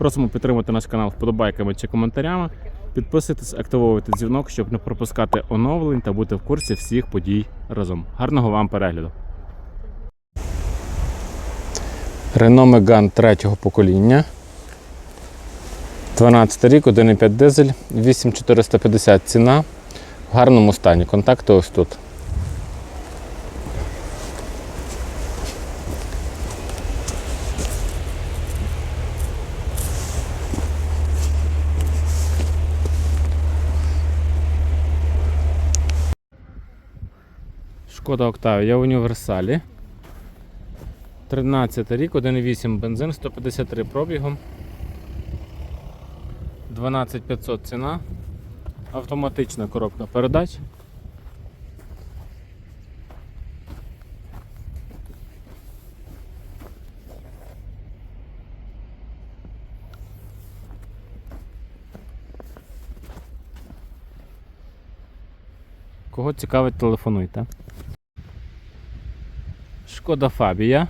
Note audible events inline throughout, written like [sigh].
Просимо підтримати наш канал вподобайками чи коментарями. Підписуйтесь, активовуйте дзвінок, щоб не пропускати оновлень та бути в курсі всіх подій разом. Гарного вам перегляду! Renault Megane третього покоління. 12 рік, 1,5 дизель, 8450 ціна. В гарному стані. Контакти ось тут. Шкода Октавія в універсалі. 13 рік, 1,8 бензин, 153 пробігом. 12500 ціна. Автоматична коробка передач. Кого цікавить, телефонуйте. Шкода Фабія.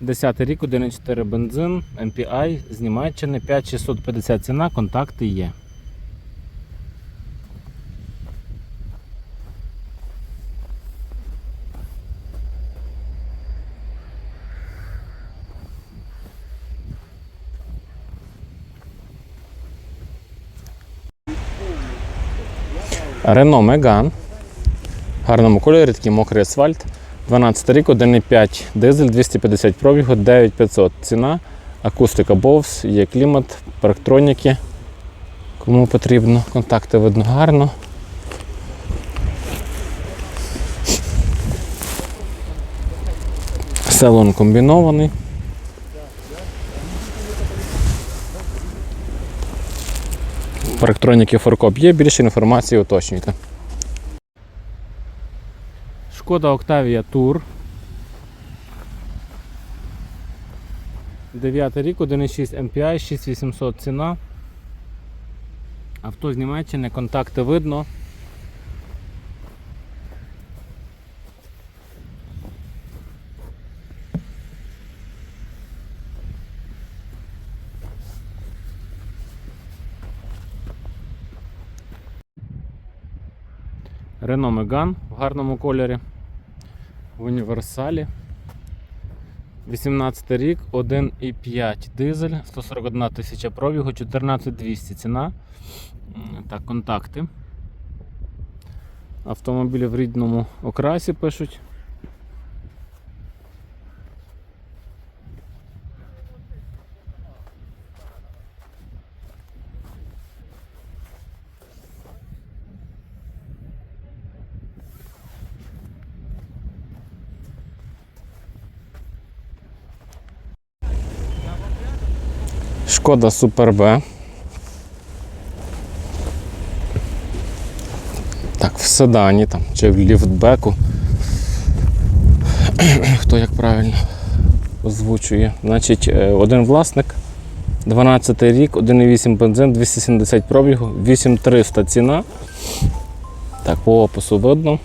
10 рік, 1,4 бензин, MPI з Німеччини, 5650 ціна, контакти є. Renault Megane. В гарному кольорі, такий мокрий асфальт. 12 рік, 1,5 дизель, 250 пробігу, 9500 ціна, акустика Bose, є клімат, парктроніки. Кому потрібно, контакти видно гарно. Салон комбінований. Парктроніки форкоп є, більше інформації уточнюйте. Шкода Octavia Tour. 9 рік, 1,6 MPI, 6800 ціна. Авто з Німеччини, контакти видно. Renault Megane в гарному кольорі. В універсалі. 18 рік, 1,5 дизель, 141 тисяча пробігу, 14200 ціна. М, Так, контакти. Автомобілі в рідному окрасі пишуть. Шкода Супер Б. Так, в седані там, чи в ліфтбеку. [clears throat] Хто як правильно озвучує. Значить, е, один власник, 12 рік, 1,8 бензин, 270 пробігу, 8300 ціна. Так, по опису видно.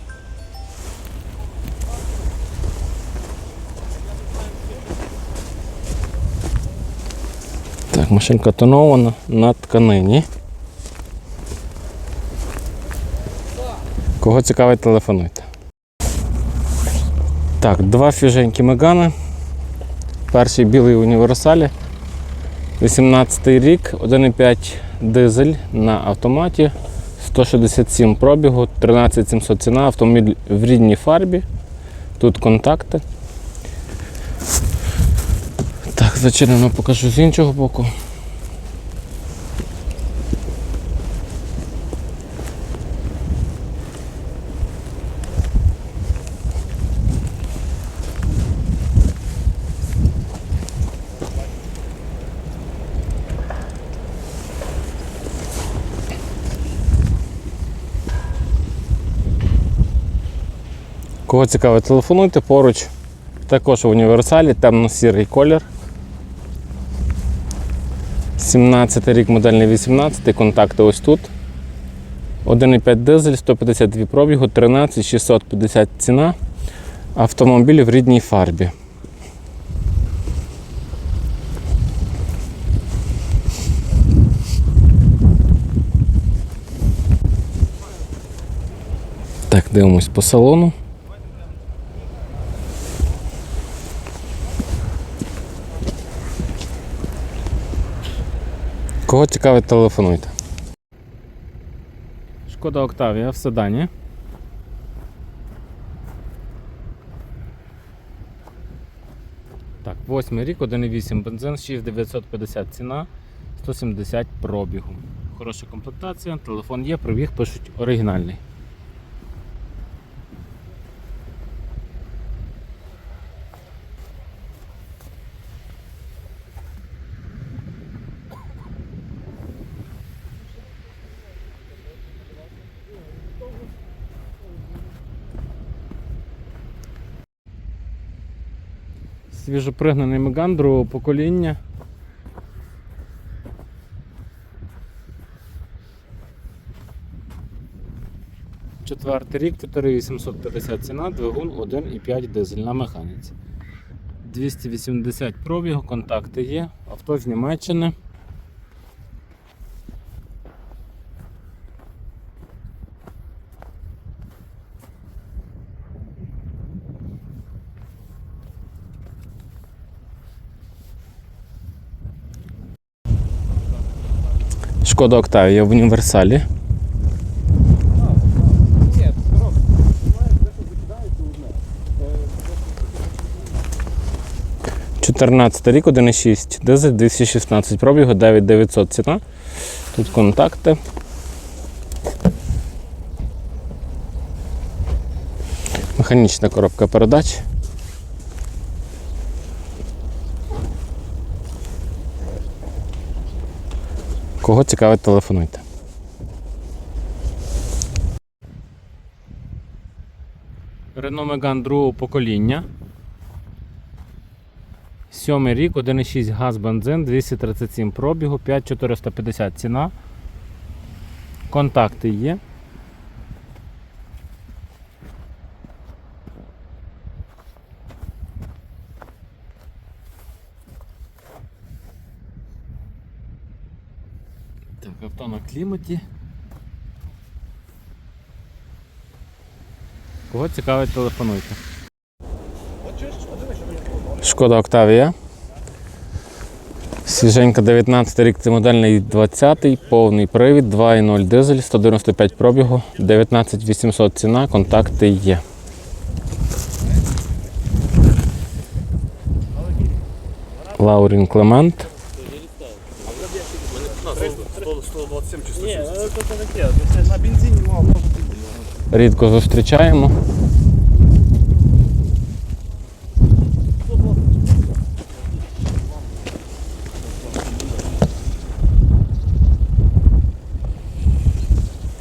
Машинка тонована на тканині. Кого цікавить, телефонуйте. Так, два фіженькі мегани. Перший білий універсалі. 18 рік, 1,5 дизель на автоматі. 167 пробігу, 13700 ціна, автомобіль в рідній фарбі. Тут контакти. Так, зачинено покажу з іншого боку. Кого цікавить, телефонуйте поруч. Також в універсалі, темно-сірий колір. 17 рік, модельний 18, контакти ось тут. 1,5 дизель, 152 пробігу, 13 650 ціна. Автомобіль в рідній фарбі. Так, дивимось по салону. Кого цікавить, телефонуйте. Шкода Октавія в седані. Так, восьмий рік, 1,8 бензин, 6950 ціна, 170 пробігу. Хороша комплектація, телефон є, пробіг пишуть оригінальний. Свіжопригнаний Меган другого покоління. Четвертий рік, 4850 ціна, двигун 1,5 дизель на механіці. 280 пробігу, контакти є, авто з Німеччини. Шкода Октавія в універсалі. 14 рік, 1,6 дизель, 216 пробігу, 9900 ціна. Тут контакти. Механічна коробка передач. Кого цікавить, телефонуйте. Renault Megane другого покоління. Сьомий рік, 1,6 газ бензин, 237 пробігу, 5450 ціна. Контакти є. Так, авто на кліматі. Кого цікавить, телефонуйте. Шкода Октавія. Свіженька 19 рік, це модельний 20-й, повний привід, 2,0 дизель, 195 пробігу, 19800 ціна, контакти є. Лаурін Клемент. 127 чи 160. Ні, це таке. На бензині мало. Рідко зустрічаємо.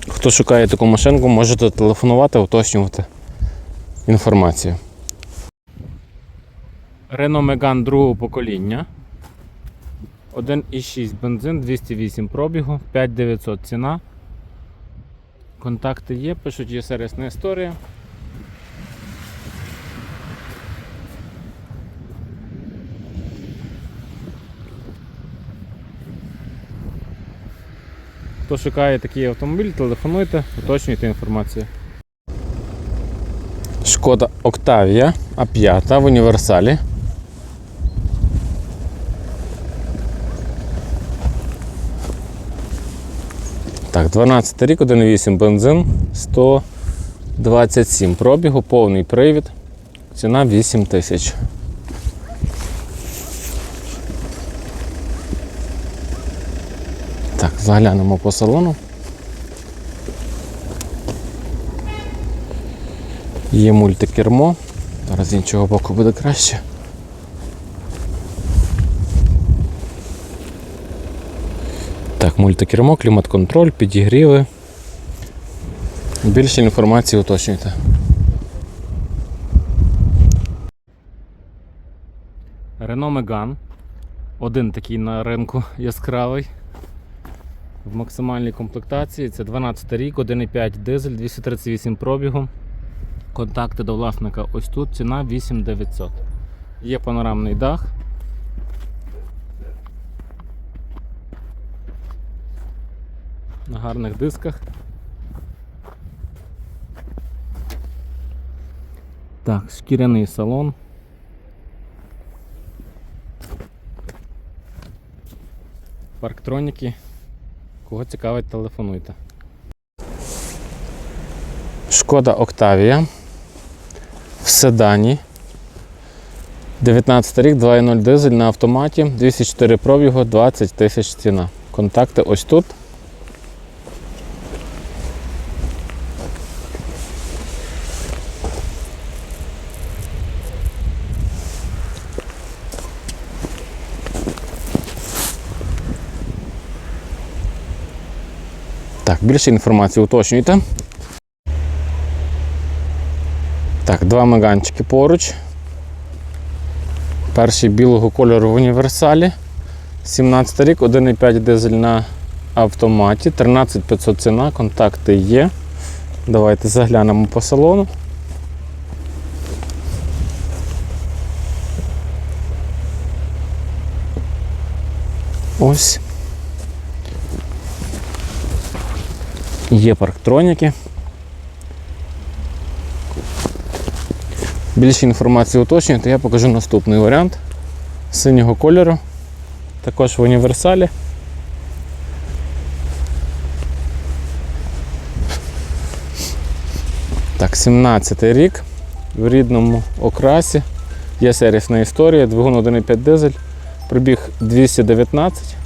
Хто шукає таку машинку, можете телефонувати, уточнювати інформацію. Renault Megane другого покоління. 1,6 бензин, 208 пробігу, 5900 ціна. Контакти є, пишуть, є сервісна історія. Хто шукає такий автомобіль, телефонуйте, уточнюйте інформацію. Шкода Октавія А5 в універсалі. Так, 12 рік, 1,8 бензин, 127 пробігу, повний привід. Ціна 8 тисяч. Так, заглянемо по салону. Є мультикермо. Зараз з іншого боку буде краще. Так, мультикермо, клімат-контроль, підігріви. Більше інформації уточнюйте. Renault Megane. Один такий на ринку яскравий. В максимальній комплектації це 12 рік, 1,5 дизель, 238 пробігу. Контакти до власника ось тут, ціна 8900. Є панорамний дах. На гарних дисках. Так, шкіряний салон. Парктроніки. Кого цікавить, телефонуйте. Шкода Октавія. В седані. 19 рік, 2.0 дизель на автоматі, 204 пробігу, 20 тисяч ціна. Контакти ось тут. Більше інформації уточнюйте. Так, два меганчики поруч. Перший білого кольору в універсалі. 17 рік, 1,5 дизель на автоматі, 13500 ціна, контакти є. Давайте заглянемо по салону. Ось. Є парктроніки. Більше інформації уточнюєте, я покажу наступний варіант синього кольору. Також в універсалі. Так, 17 рік в рідному окрасі. Є сервісна історія, двигун 1,5 дизель, пробіг 219.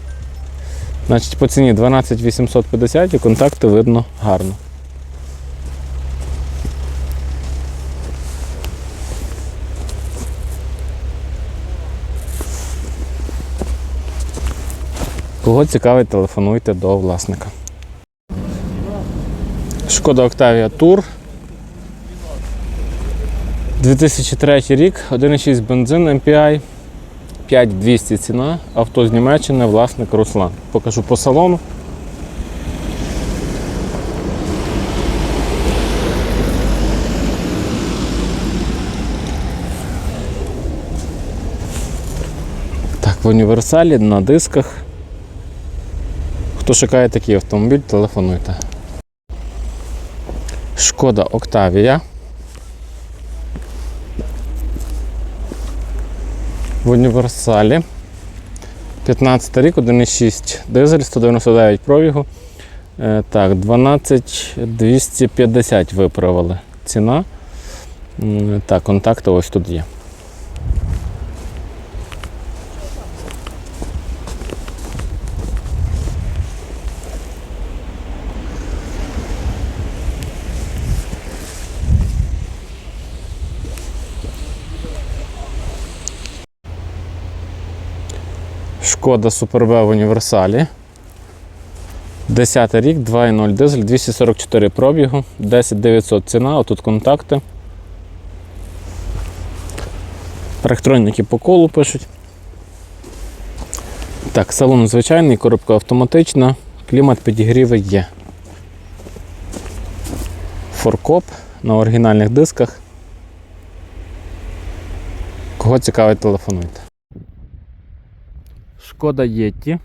Значить, по ціні 12 850 і контакти видно гарно. Кого цікавить, телефонуйте до власника. Шкода Octavia Tour. 2003 рік, 1,6 бензин MPI, 5200 ціна, авто з Німеччини, власник Руслан. Покажу по салону. Так, в універсалі на дисках. Хто шукає такий автомобіль, телефонуйте. Шкода Октавія. В універсалі. 15 рік, 1,6 дизель, 199 пробігу. Е, Так, 12250 виправили ціна. Так, контакти ось тут є. Шкода Суперб в універсалі. 10 рік, 2.0 дизель, 244 пробігу, 10900 ціна, отут контакти. Електроніки по колу пишуть. Так, салон звичайний, коробка автоматична, клімат підігріви є. Форкоп на оригінальних дисках. Кого цікавить, телефонуйте. Шкода Єтті.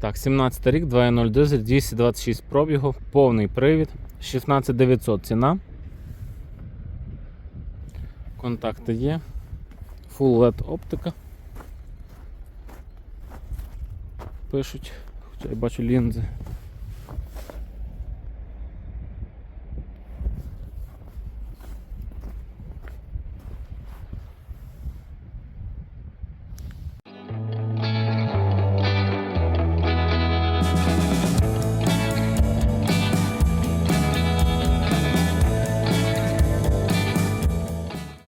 Так, 17 рік, 2.0 дизель, 226 пробігу, повний привід, 16900 ціна. Контакти є. Full LED оптика. Пишуть, Хоча я бачу лінзи.